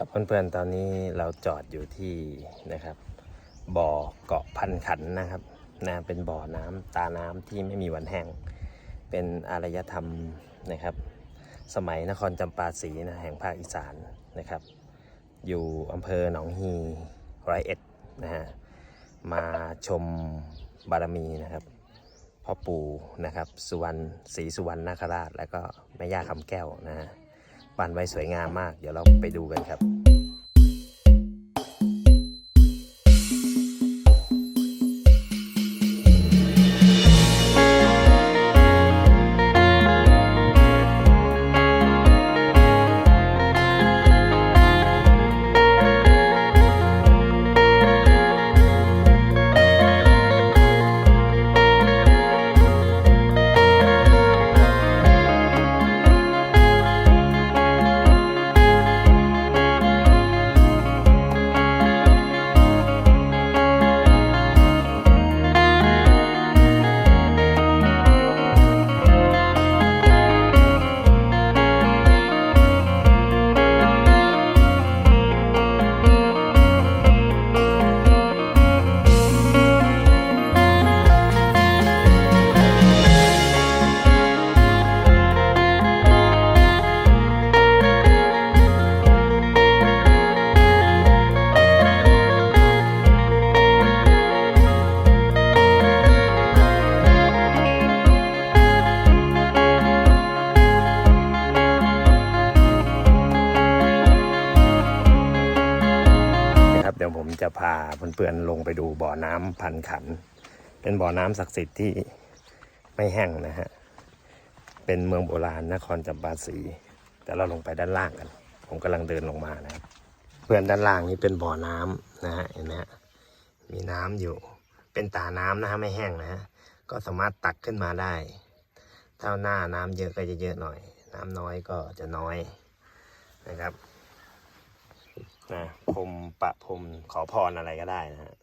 ครับเพื่อนๆตอนนี้เราจอดอยู่ที่นะครับบ่อเกาะพันขันนะครับนะเป็นบ่อน้ำตาน้ำที่ไม่มีวันแห้งเป็นอารยธรรมนะครับ สมัยนครจำปาสีนะแห่งภาคอีสานนะครับ อยู่อำเภอหนองฮีร้อยเอ็ดนะฮะมาชมบารมีนะครับพ่อปู่นะครับ สุวรรณศรีสุวรรณนาคราช แล้วก็แม่ย่าคำแก้วนะฮะ ปั้นไว้สวยงามมาก เดี๋ยวเราไปดูกันครับ ดี๋ยวผมจะพาเพื่อนๆลงไปดูบ่อน้ำพันขัน เป็นบ่อน้ำศักดิ์สิทธิ์ที่ไม่แห้งนะฮะ เป็นเมืองโบราณนครจำปาสีแต่เราลงไปด้านล่างกัน ผมกำลังเดินลงมานะครับ เพื่อนด้านล่างนี่เป็นบ่อน้ำนะฮะเห็นไหมฮะมีน้ำอยู่ เป็นตาน้ำนะฮะไม่แห้งนะฮะก็สามารถตักขึ้นมาได้ ถ้าหน้าน้ำเยอะก็จะเยอะหน่อย น้ำน้อยก็จะน้อยนะครับ นะพรมประพรมขอพรอะไรก็ได้นะฮะ